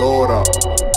Doutora.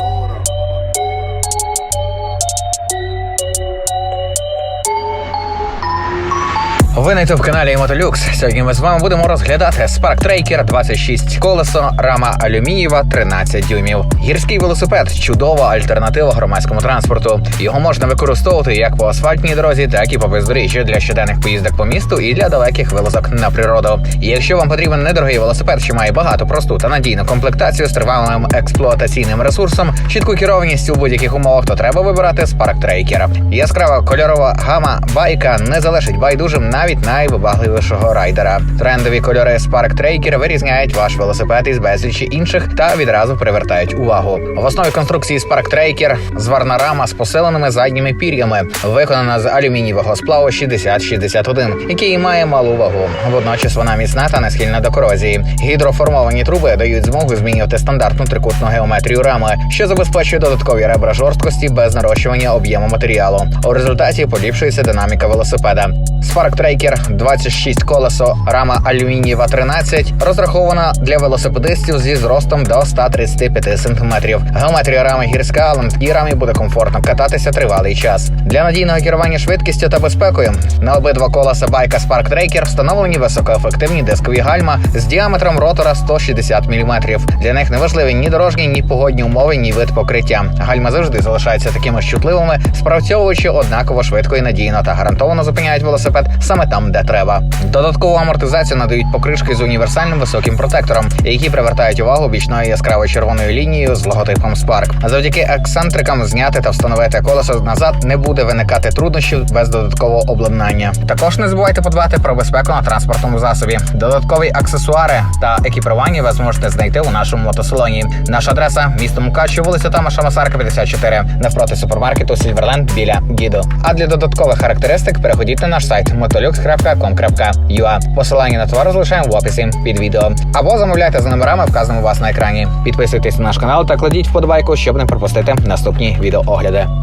Ви на youtube каналі Мотолюкс. Сьогодні ми з вами будемо розглядати Spark Tracker 26 колесо, рама алюмінієва 13 дюймів. Гірський велосипед чудова альтернатива громадському транспорту. Його можна використовувати як по асфальтній дорозі, так і по бездоріжжю для щоденних поїздок по місту і для далеких вилазок на природу. Якщо вам потрібен недорогий велосипед, що має багато просту та надійну комплектацію з тривалим експлуатаційним ресурсом, чітку керованість у будь-яких умовах, то треба вибирати Spark Tracker. Яскрава кольорова гама байка не залишить байдужим навіть найвибагливішого райдера. Трендові кольори Spark Tracker вирізняють ваш велосипед із безлічі інших та відразу привертають увагу. В основі конструкції Spark Tracker зварна рама з посиленими задніми пір'ями, виконана з алюмінієвого сплаву 6061, який має малу вагу. Водночас вона міцна та не схильна до корозії. Гідроформовані труби дають змогу змінювати стандартну трикутну геометрію рами, що забезпечує додаткові ребра жорсткості без нарощування об'єму матеріалу. У результаті поліпшується динаміка велосипеда. Spark Tracker 26 колесо, рама алюмінієва 13, розрахована для велосипедистів зі зростом до 135 см. Геометрія рами гірська, на такій рамі буде комфортно кататися тривалий час. Для надійного керування швидкістю та безпекою на обидва колеса байка Spark Tracker встановлені високоефективні дискові гальма з діаметром ротора 160 мм. Для них не важливі ні дорожні, ні погодні умови, ні вид покриття. Гальма завжди залишаються такими ж чутливими, спрацьовуючи однаково швидко і надійно та гарантовано зупиняють велосипед саме там, де треба. Додаткову амортизацію надають покришки з універсальним високим протектором, які привертають увагу бічною яскравою червоною лінією з логотипом Spark. Завдяки ексцентрикам зняти та встановити колесо назад не буде виникати труднощів без додаткового обладнання. Також не забувайте подбати про безпеку на транспортному засобі. Додаткові аксесуари та екіпірування ви зможете знайти у нашому мотосалоні. Наша адреса місто Мукачево, вулиця Тамаша Масарка, 54, навпроти супермаркету Сільверленд біля Гідо. А для додаткових характеристик переходіть на наш сайт motolux.com.ua. Посилання на товар залишаємо в описі під відео. Або замовляйте за номерами, вказаними у вас на екрані. Підписуйтесь на наш канал та кладіть вподобайку, щоб не пропустити наступні відеоогляди.